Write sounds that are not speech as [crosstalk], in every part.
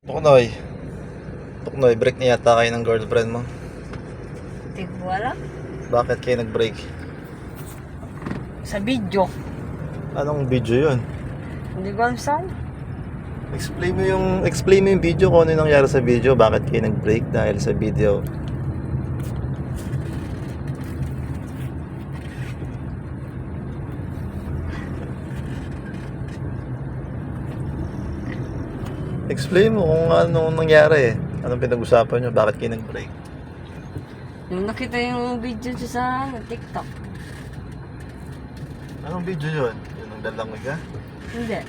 Tuknoy. Tuknoy, break na yata kayo ng girlfriend mo. Hindi ko alam. Bakit kayo nag-break? Sa video. Anong video yun? Hindi ko alam saan. Explain mo yung explain mo yung video kung ano yung nangyari sa video, bakit kayo nag-break dahil sa video. Explain mo kung anong nangyari. Anong pinag-usapan nyo? Bakit kayo nag-break? Nung nakita yung video siya sa ano, TikTok. Anong video yun? Yun ang dalang ka? Hindi.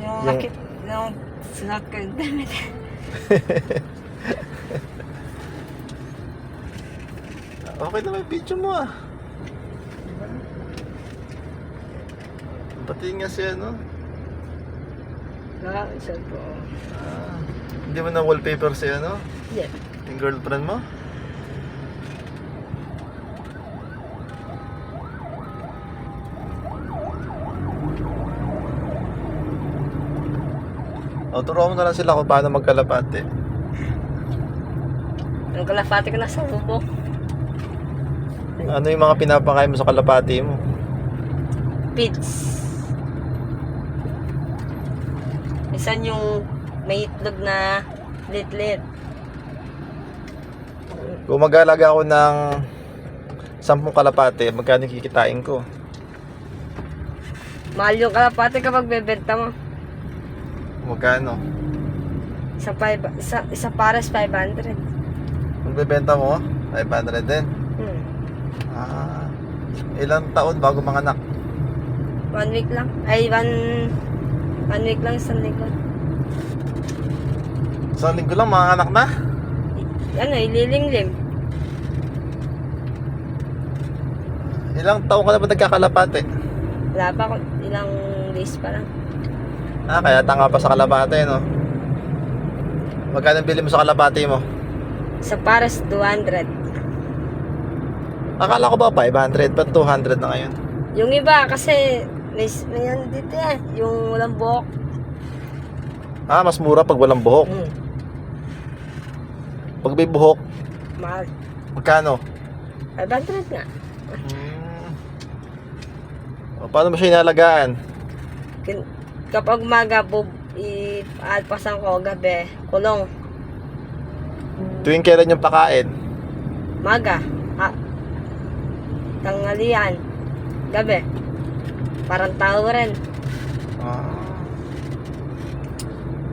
Yung Yung- nakita, yung yung damit. [laughs] Okay naman yung video mo ah. Pati nga si ano. Ah, isa po. Ah, hindi mo na wallpaper si ano? Hindi. Yung girlfriend mo? O, turuan mo na lang sila kung paano magkalapate. Yung kalapati ko nasa bubok. Ano yung mga pinapakain mo sa kalapati mo? Pits. Isan yung may itlog na lit-lit. Kung mag-aalaga ako ng 10 kalapate, magkano kikitain ko? Mahal yung kalapati kapag bebenta mo. Magkano? Isa, five, isa, isa pares 500. Kung bebenta mo, 500 din. Hmm. Ah, ilang taon bago manganak? One week lang. Ay, one... One week lang, isang linggo. Isang linggo lang manganak na? Ano, ililinglim. Ilang taon ka na ba nagkakalapate? Wala pa ako, ilang days pa lang. Ah, kaya tanga pa sa kalapate, no? Magkano bili mo sa kalapate mo? Sa pares, 200. Akala ko ba 500, ba't 200 na ngayon? Yung iba, kasi may, may ano dito eh, yung walang buhok. Ah, mas mura pag walang buhok. Hmm. Pag may buhok, Mahal. magkano? 500 nga. Hmm. O, paano mo siya inalagaan? Kin- kapag umaga, bub, i-alpasan ko gabi, kulong. Tuwing kailan yung pakain? Maga. Ha, tanghalian. Gabi. Parang tao rin. Ah.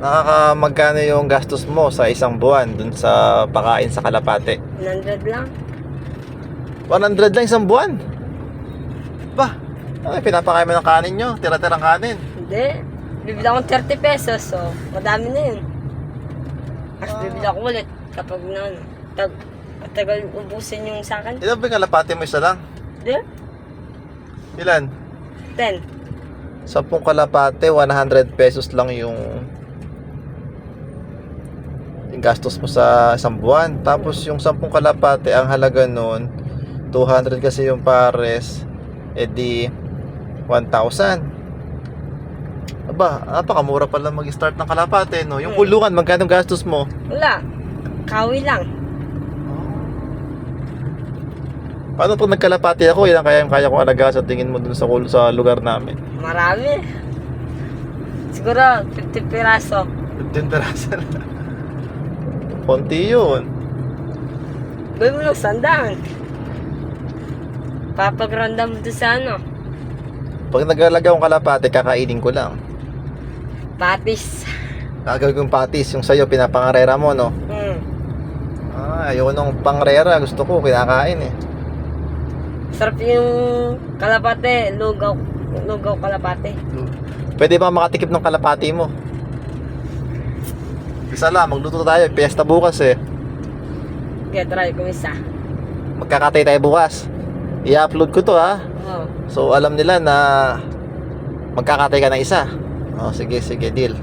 Nakaka magkano yung gastos mo sa isang buwan dun sa pakain sa kalapate? 100 lang. 100 lang isang buwan. Ba, ano pinapakain mo ng kanin nyo? Tira-tirang kanin. Hindi. Bibili akong 30 pesos, so madami na yun. Tapos bibili ako ulit kapag na ano, tag, tagal ubusin yung sa akin. Ilan ba yung kalapate mo isa lang? Hindi. Ilan? 10. 10 kalapate, 100 pesos lang yung yung gastos mo sa isang buwan. Tapos yung 10 kalapate, ang halaga nun, 200 kasi yung pares, edi 1,000. Aba, napakamura pala mag-start ng kalapate, no? Yung Hmm. kulungan, magkano gastos mo? Wala. Kawi lang. Paano pag nagkalapati ako, ilan kaya kaya kong alaga sa tingin mo dun sa, kul- sa lugar namin? Marami. Siguro 50 piraso. 15 peraso na. Konti yun. Gawin mo lang sandaan. Papagronda mo doon sa ano. Pag nag-alaga akong kalapate, kakainin ko lang. Patis. Gagawin kong patis, yung sa'yo, pinapangarera mo, no? Hmm. Ah, ayoko nung pangrera, gusto ko, kinakain eh. Sarap yung kalapate. Lugaw. Lugaw kalapate. Pwede ba makatikip ng kalapati mo? Isa lang, magluto tayo, piyesta bukas eh. Kaya try ko isa. Magkakatay tayo bukas. I-upload ko to ha. Oh. So alam nila na magkakatay ka ng isa. Oh, sige, sige, deal.